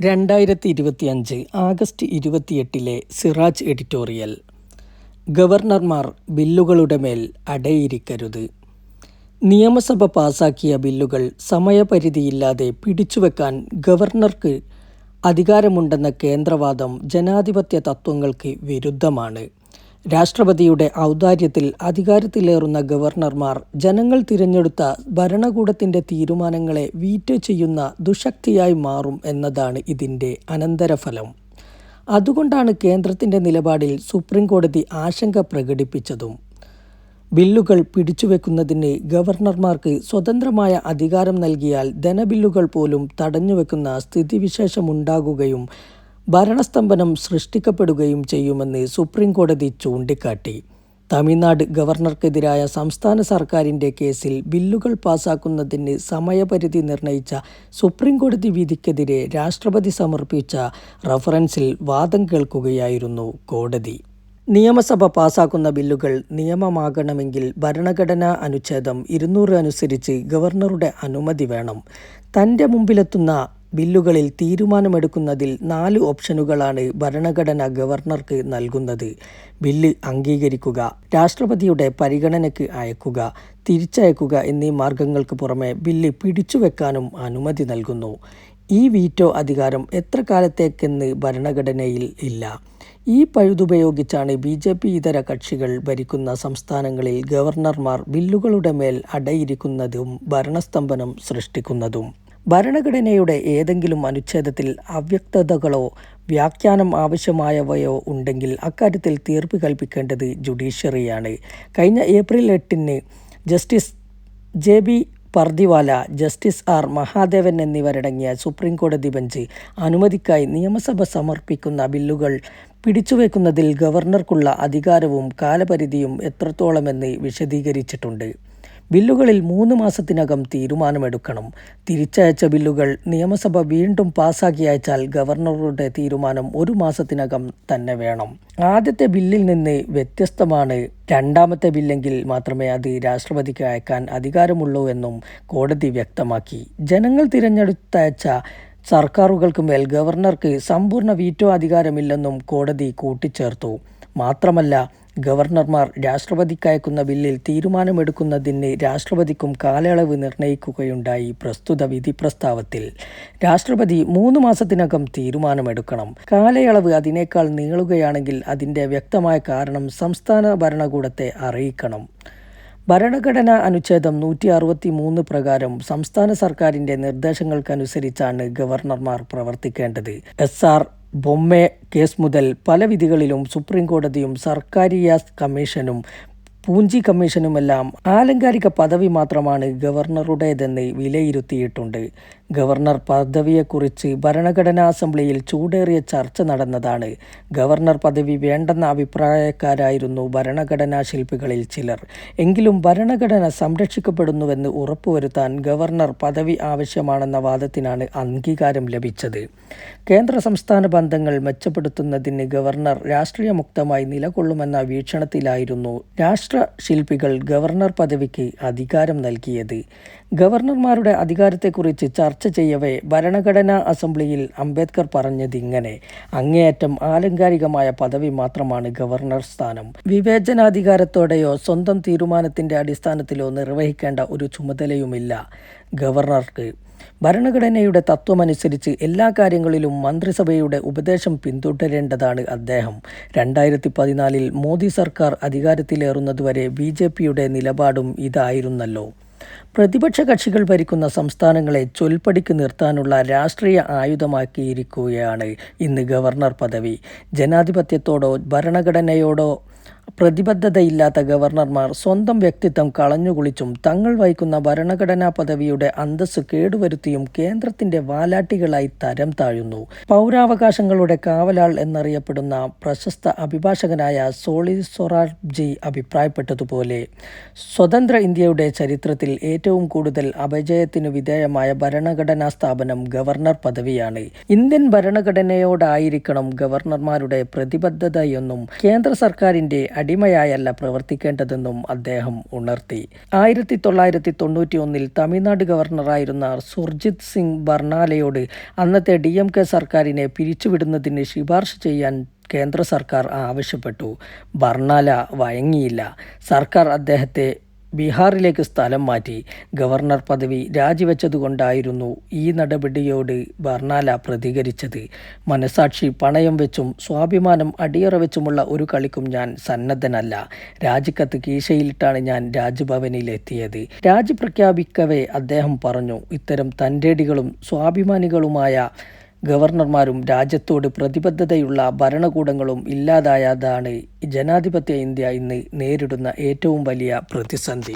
രണ്ടായിരത്തി ഇരുപത്തിയഞ്ച് ആഗസ്റ്റ് ഇരുപത്തിയെട്ടിലെ സിറാജ് എഡിറ്റോറിയൽ. ഗവർണർമാർ ബില്ലുകളുടെ മേൽ അടയിരിക്കരുത്. നിയമസഭ പാസാക്കിയ ബില്ലുകൾ സമയപരിധിയില്ലാതെ പിടിച്ചുവെക്കാൻ ഗവർണർക്ക് അധികാരമുണ്ടെന്ന കേന്ദ്രവാദം ജനാധിപത്യ തത്വങ്ങൾക്ക് വിരുദ്ധമാണ്. രാഷ്ട്രപതിയുടെ ഔദാര്യത്തിൽ അധികാരത്തിലേറുന്ന ഗവർണർമാർ ജനങ്ങൾ തിരഞ്ഞെടുത്ത ഭരണകൂടത്തിന്റെ തീരുമാനങ്ങളെ വീറ്റ് ചെയ്യുന്ന ദുശക്തിയായി മാറും എന്നതാണ് ഇതിന്റെ അനന്തരഫലം. അതുകൊണ്ടാണ് കേന്ദ്രത്തിന്റെ നിലപാടിൽ സുപ്രീംകോടതി ആശങ്ക പ്രകടിപ്പിച്ചതും. ബില്ലുകൾ പിടിച്ചുവെക്കുന്നതിന് ഗവർണർമാർക്ക് സ്വതന്ത്രമായ അധികാരം നൽകിയാൽ ധനബില്ലുകൾ പോലും തടഞ്ഞുവെക്കുന്ന സ്ഥിതിവിശേഷമുണ്ടാകുകയും ഭരണസ്തംഭനം സൃഷ്ടിക്കപ്പെടുകയും ചെയ്യുമെന്ന് സുപ്രീംകോടതി ചൂണ്ടിക്കാട്ടി. തമിഴ്നാട് ഗവർണർക്കെതിരായ സംസ്ഥാന സർക്കാരിന്റെ കേസിൽ ബില്ലുകൾ പാസാക്കുന്നതിന് സമയപരിധി നിർണയിച്ച സുപ്രീംകോടതി വിധിക്കെതിരെ രാഷ്ട്രപതി സമർപ്പിച്ച റഫറൻസിൽ വാദം കേൾക്കുകയായിരുന്നു കോടതി. നിയമസഭ പാസാക്കുന്ന ബില്ലുകൾ നിയമമാകണമെങ്കിൽ ഭരണഘടനാ അനുച്ഛേദം ഇരുന്നൂറ് അനുസരിച്ച് ഗവർണറുടെ അനുമതി വേണം. തന്റെ മുമ്പിലെത്തുന്ന ബില്ലുകളിൽ തീരുമാനമെടുക്കുന്നതിൽ നാല് ഓപ്ഷനുകളാണ് ഭരണഘടന ഗവർണർക്ക് നൽകുന്നത്. ബില്ല് അംഗീകരിക്കുക രാഷ്ട്രപതിയുടെ പരിഗണനയ്ക്ക് അയക്കുക തിരിച്ചയക്കുക എന്നീ മാർഗങ്ങൾക്ക് പുറമെ ബില്ല് പിടിച്ചുവെക്കാനും അനുമതി നൽകുന്നു. ഈ വീറ്റോ അധികാരം എത്ര കാലത്തേക്കെന്ന് ഭരണഘടനയിൽ ഇല്ല. ഈ പഴുതുപയോഗിച്ചാണ് ബി ജെ പി ഇതര കക്ഷികൾ ഭരിക്കുന്ന സംസ്ഥാനങ്ങളിൽ ഗവർണർമാർ ബില്ലുകളുടെ മേൽ അടയിരിക്കുന്നതും ഭരണസ്തംഭനം സൃഷ്ടിക്കുന്നതും. ഭരണഘടനയുടെ ഏതെങ്കിലും അനുച്ഛേദത്തിൽ അവ്യക്തതകളോ വ്യാഖ്യാനം ആവശ്യമായവയോ ഉണ്ടെങ്കിൽ അക്കാര്യത്തിൽ തീർപ്പ് കൽപ്പിക്കേണ്ടത് ജുഡീഷ്യറിയാണ്. കഴിഞ്ഞ ഏപ്രിൽ എട്ടിന് justice J B Pardiwala justice R Mahadevan എന്നിവരടങ്ങിയ സുപ്രീം കോടതി ബെഞ്ച് അനുമതിക്കായി നിയമസഭ സമർപ്പിക്കുന്ന ബില്ലുകൾ പിടിച്ചുവെക്കുന്നതിൽ ഗവർണർക്കുള്ള അധികാരവും കാലപരിധിയും എത്രത്തോളമെന്ന് വിശദീകരിച്ചിട്ടുണ്ട്. ബില്ലുകളിൽ മൂന്ന് മാസത്തിനകം തീരുമാനമെടുക്കണം. തിരിച്ചയച്ച ബില്ലുകൾ നിയമസഭ വീണ്ടും പാസാക്കി അയച്ചാൽ ഗവർണറുടെ തീരുമാനം ഒരു മാസത്തിനകം തന്നെ വേണം. ആദ്യത്തെ ബില്ലിൽ നിന്ന് വ്യത്യസ്തമാണ്. രണ്ടാമത്തെ ബില്ലെങ്കിൽ മാത്രമേ അത് രാഷ്ട്രപതിക്ക് അയക്കാൻ അധികാരമുള്ളൂ എന്നും കോടതി വ്യക്തമാക്കി. ജനങ്ങൾ തിരഞ്ഞെടുത്തയച്ച സർക്കാരുകൾക്ക് മേൽ ഗവർണർക്ക് സമ്പൂർണ വീറ്റോ അധികാരമില്ലെന്നും കോടതി കൂട്ടിച്ചേർത്തു. മാത്രമല്ല ഗവർണർമാർ രാഷ്ട്രപതിക്കയക്കുന്ന ബില്ലിൽ തീരുമാനമെടുക്കുന്നതിന് രാഷ്ട്രപതിക്കും കാലയളവ് നിർണയിക്കുകയുണ്ടായി പ്രസ്തുത വിധി പ്രസ്താവത്തിൽ. രാഷ്ട്രപതി മൂന്ന് മാസത്തിനകം തീരുമാനമെടുക്കണം. കാലയളവ് അതിനേക്കാൾ നീളുകയാണെങ്കിൽ അതിന്റെ വ്യക്തമായ കാരണം സംസ്ഥാന ഭരണകൂടത്തെ അറിയിക്കണം. ഭരണഘടനാ അനുച്ഛേദം നൂറ്റി അറുപത്തി മൂന്ന് പ്രകാരം സംസ്ഥാന സർക്കാരിന്റെ നിർദ്ദേശങ്ങൾക്കനുസരിച്ചാണ് ഗവർണർമാർ പ്രവർത്തിക്കേണ്ടത്. എസ് ആർ ബൊമ്മെ കേസ് മുതൽ പല വിധികളിലും സുപ്രീം കോടതിയും സർക്കാരിയ കമ്മീഷനും പൂഞ്ചി കമ്മീഷനുമെല്ലാം ആലങ്കാരിക പദവി മാത്രമാണ് ഗവർണറുടേതെന്ന് വിലയിരുത്തിയിട്ടുണ്ട്. ഗവർണർ പദവിയെക്കുറിച്ച് ഭരണഘടനാ അസംബ്ലിയിൽ ചൂടേറിയ ചർച്ച നടന്നതാണ്. ഗവർണർ പദവി വേണ്ടെന്ന അഭിപ്രായക്കാരായിരുന്നു ഭരണഘടനാ ശില്പികളിൽ ചിലർ. എങ്കിലും ഭരണഘടന സംരക്ഷിക്കപ്പെടുന്നുവെന്ന് ഉറപ്പുവരുത്താൻ ഗവർണർ പദവി ആവശ്യമാണെന്ന വാദത്തിനാണ് അംഗീകാരം ലഭിച്ചത്. കേന്ദ്ര സംസ്ഥാന ബന്ധങ്ങൾ മെച്ചപ്പെടുത്തുന്നതിന് ഗവർണർ രാഷ്ട്രീയമുക്തമായി നിലകൊള്ളുമെന്ന വീക്ഷണത്തിലായിരുന്നു രാഷ്ട്ര ശില്പികൾ ഗവർണർ പദവിക്ക് അധികാരം നൽകിയത്. ഗവർണർമാരുടെ അധികാരത്തെക്കുറിച്ച് ചർച്ച ചെയ്യവേ ഭരണഘടനാ അസംബ്ലിയിൽ അംബേദ്കർ പറഞ്ഞതിങ്ങനെ. അങ്ങേയറ്റം ആലങ്കാരികമായ പദവി മാത്രമാണ് ഗവർണർ സ്ഥാനം. വിവേചനാധികാരത്തോടെയോ സ്വന്തം തീരുമാനത്തിന്റെ അടിസ്ഥാനത്തിലോ നിർവഹിക്കേണ്ട ഒരു ചുമതലയുമില്ല ഗവർണർക്ക്. ഭരണഘടനയുടെ തത്വമനുസരിച്ച് എല്ലാ കാര്യങ്ങളിലും മന്ത്രിസഭയുടെ ഉപദേശം പിന്തുടരേണ്ടതാണ് അദ്ദേഹം. രണ്ടായിരത്തി പതിനാലിൽ മോദി സർക്കാർ അധികാരത്തിലേറുന്നതുവരെ ബി ജെ പിയുടെ നിലപാടും ഇതായിരുന്നല്ലോ. പ്രതിപക്ഷ കക്ഷികൾ ഭരിക്കുന്ന സംസ്ഥാനങ്ങളെ ചൊൽപ്പടിക്ക് നിർത്താനുള്ള രാഷ്ട്രീയ ആയുധമാക്കിയിരിക്കുകയാണ് ഇന്ന് ഗവർണർ പദവി. ജനാധിപത്യത്തോടോ ഭരണഘടനയോടോ പ്രതിബദ്ധതയില്ലാത്ത ഗവർണർമാർ സ്വന്തം വ്യക്തിത്വം കളഞ്ഞുകുളിച്ചും തങ്ങൾ വഹിക്കുന്ന ഭരണഘടനാ പദവിയുടെ അന്തസ് കേടുവരുത്തിയും കേന്ദ്രത്തിന്റെ വാലാട്ടികളായി തരം താഴുന്നു. പൗരാവകാശങ്ങളുടെ കാവലാൾ എന്നറിയപ്പെടുന്ന പ്രശസ്ത അഭിഭാഷകനായ സോളി സൊറാബ്ജി അഭിപ്രായപ്പെട്ടതുപോലെ സ്വതന്ത്ര ഇന്ത്യയുടെ ചരിത്രത്തിൽ ഏറ്റവും കൂടുതൽ അപജയത്തിനു വിധേയമായ ഭരണഘടനാ സ്ഥാപനം ഗവർണർ പദവിയാണ്. ഇന്ത്യൻ ഭരണഘടനയോടായിരിക്കണം ഗവർണർമാരുടെ പ്രതിബദ്ധതയെന്നും കേന്ദ്ര സർക്കാരിന്റെ അടിമയായല്ല പ്രവർത്തിക്കേണ്ടതെന്നും അദ്ദേഹം ഉണർത്തി. ആയിരത്തി തൊള്ളായിരത്തി തൊണ്ണൂറ്റി ഒന്നിൽ തമിഴ്നാട് ഗവർണറായിരുന്ന സുർജിത് സിംഗ് ബർണാലയോട് അന്നത്തെ ഡി എം കെ സർക്കാരിനെ പിരിച്ചുവിടുന്നതിന് ശുപാർശ ചെയ്യാൻ കേന്ദ്ര സർക്കാർ ആവശ്യപ്പെട്ടു. ബർണാല വഴങ്ങിയില്ല. സർക്കാർ അദ്ദേഹത്തെ ബീഹാറിലേക്ക് സ്ഥലം മാറ്റി ഗവർണർ പദവി രാജിവെച്ചതുകൊണ്ടായിരുന്നു ഈ നടപടിയോട് ബർണാല പ്രതികരിച്ചത്. മനസാക്ഷി പണയം വെച്ചും സ്വാഭിമാനം അടിയറ വെച്ചുമുള്ള ഒരു കളിക്കും ഞാൻ സന്നദ്ധനല്ല. രാജിക്കത്ത് കീശയിലിട്ടാണ് ഞാൻ രാജ്ഭവനിലെത്തിയത്. രാജി പ്രഖ്യാപിക്കവേ അദ്ദേഹം പറഞ്ഞു ഇത്തരം തന്റെടികളും സ്വാഭിമാനികളുമായ ഗവർണർമാരും രാജ്യത്തോട് പ്രതിബദ്ധതയുള്ള ഭരണകൂടങ്ങളും ഇല്ലാതായതാണ് ജനാധിപത്യ ഇന്ത്യ ഇന്ന് നേരിടുന്ന ഏറ്റവും വലിയ പ്രതിസന്ധി.